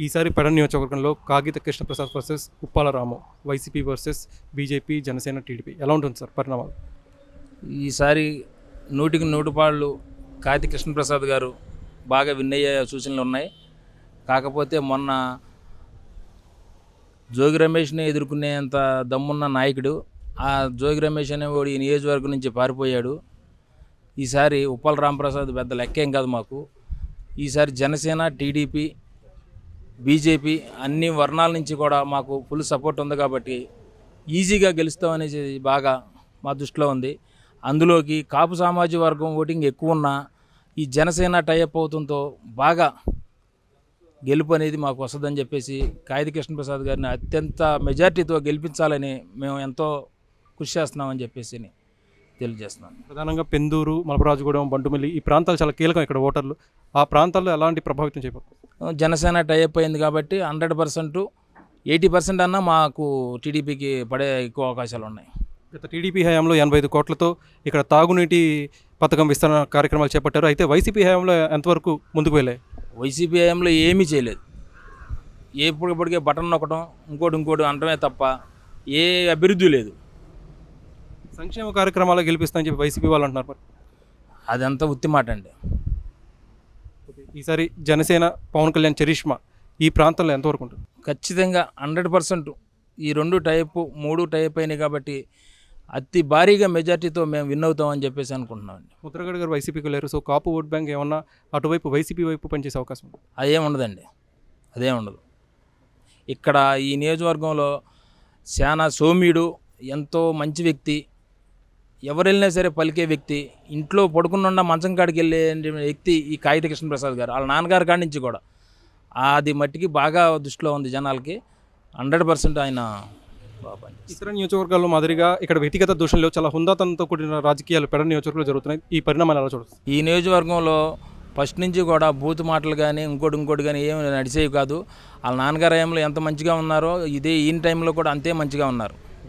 ఈసారి పెడ నియోజకవర్గంలో Kagita Krishnaprasad versus Uppala Ramu YCP versus BJP Janasena TDP. ఎలా ఉంటుంది సార్ పరిణామాలు? ఈసారి నూటికి నూటి పాళ్ళు కృష్ణప్రసాద్ గారు బాగా విన్ అయ్యే సూచనలు ఉన్నాయి. కాకపోతే మొన్న జోగి రమేష్ని ఎదుర్కొనేంత దమ్మున్న నాయకుడు ఆ జోగి రమేష్ అనేవాడు ఈ నియోజకవర్గం నుంచి పారిపోయాడు. ఈసారి ఉప్పల రామప్రసాద్ పెద్ద లెక్కేం కాదు మాకు. ఈసారి జనసేన టీడీపీ బీజేపీ అన్ని వర్ణాల నుంచి కూడా మాకు ఫుల్ సపోర్ట్ ఉంది కాబట్టి ఈజీగా గెలుస్తామనేది బాగా మా దృష్టిలో ఉంది. అందులోకి కాపు సామాజిక వర్గం ఓటింగ్ ఎక్కువ ఉన్నా ఈ జనసేన టైఅప్ అవుతుంతో బాగా గెలుపు అనేది మాకు వస్తుందని చెప్పేసి కాయిది కృష్ణప్రసాద్ గారిని అత్యంత మెజార్టీతో గెలిపించాలని మేము ఎంతో కృషి చేస్తున్నామని చెప్పేసి తెలియజేస్తున్నాను. ప్రధానంగా పెందూరు మలపరాజుగూడెం బంటుమిల్లి ఈ ప్రాంతాలు చాలా కీలకం ఇక్కడ ఓటర్లు. ఆ ప్రాంతాల్లో ఎలాంటి ప్రభావితం చేయబోతుంది జనసేన టైఅప్ అయింది కాబట్టి హండ్రెడ్ పర్సెంట్ ఎయిటీ పర్సెంట్ అన్నా మాకు టీడీపీకి పడే ఎక్కువ అవకాశాలు ఉన్నాయి. గత టీడీపీ హయాంలో ఎనభై ఐదు కోట్లతో ఇక్కడ తాగునీటి పథకం విస్తరణ కార్యక్రమాలు చేపట్టారు. అయితే వైసీపీ హయాంలో ఎంతవరకు ముందుకు వెళ్ళాయి? వైసీపీ హయాంలో ఏమీ చేయలేదు. ఎప్పటికప్పటికే బటన్ నొక్కడం ఇంకోటి ఇంకోటి అనడమే తప్ప ఏ అభివృద్ధి లేదు. సంక్షేమ కార్యక్రమాలు గెలిపిస్తామని చెప్పి వైసీపీ వాళ్ళు అంటున్నారు అదంతా ఉత్తి మాట అండి. ఈసారి జనసేన పవన్ కళ్యాణ్ చరిష్మా ఈ ప్రాంతంలో ఎంతవరకు ఉంటుంది? ఖచ్చితంగా హండ్రెడ్ పర్సెంట్ ఈ రెండు టైప్ మూడు టైప్ అయినాయి కాబట్టి అతి భారీగా మెజార్టీతో మేము విన్ అవుతామని చెప్పేసి అనుకుంటున్నామండి. ముద్రగడ గారు వైసీపీకి లేరు సో కాపు ఓట్ బ్యాంక్ ఏమన్నా అటువైపు వైసీపీ వైపు పనిచేసే అవకాశం ఉంది? అదేం ఉండదండి. అదేం ఉండదు. ఇక్కడ ఈ నియోజకవర్గంలో శానా సౌమ్యుడు ఎంతో మంచి వ్యక్తి. ఎవరు వెళ్ళినా సరే పలికే వ్యక్తి ఇంట్లో పడుకున్న మంచం కాడికి వెళ్ళే వ్యక్తి ఈ కాగిత కృష్ణప్రసాద్ గారు. వాళ్ళ నాన్నగారి కాడి నుంచి కూడా. అది మట్టికి బాగా దృష్టిలో ఉంది జనాలకి. హండ్రెడ్ పర్సెంట్ ఆయన. ఇతర నియోజకవర్గాల్లో మాదిరిగా ఇక్కడ వ్యక్తిగత దూషణలు చాలా హుందాతనంతో కూడిన రాజకీయాలు పెడ నియోజకవర్గంలో జరుగుతున్నాయి. ఈ పరిణామాలు ఎలా చూడొచ్చు? ఈ నియోజకవర్గంలో ఫస్ట్ నుంచి కూడా బూత్ మాటలు కానీ ఇంకోటి ఇంకోటి కానీ ఏమి నడిచేవి కాదు. వాళ్ళ నాన్నగారు హయాంలో ఎంత మంచిగా ఉన్నారో ఇదే ఈయన టైంలో కూడా అంతే మంచిగా ఉన్నారు.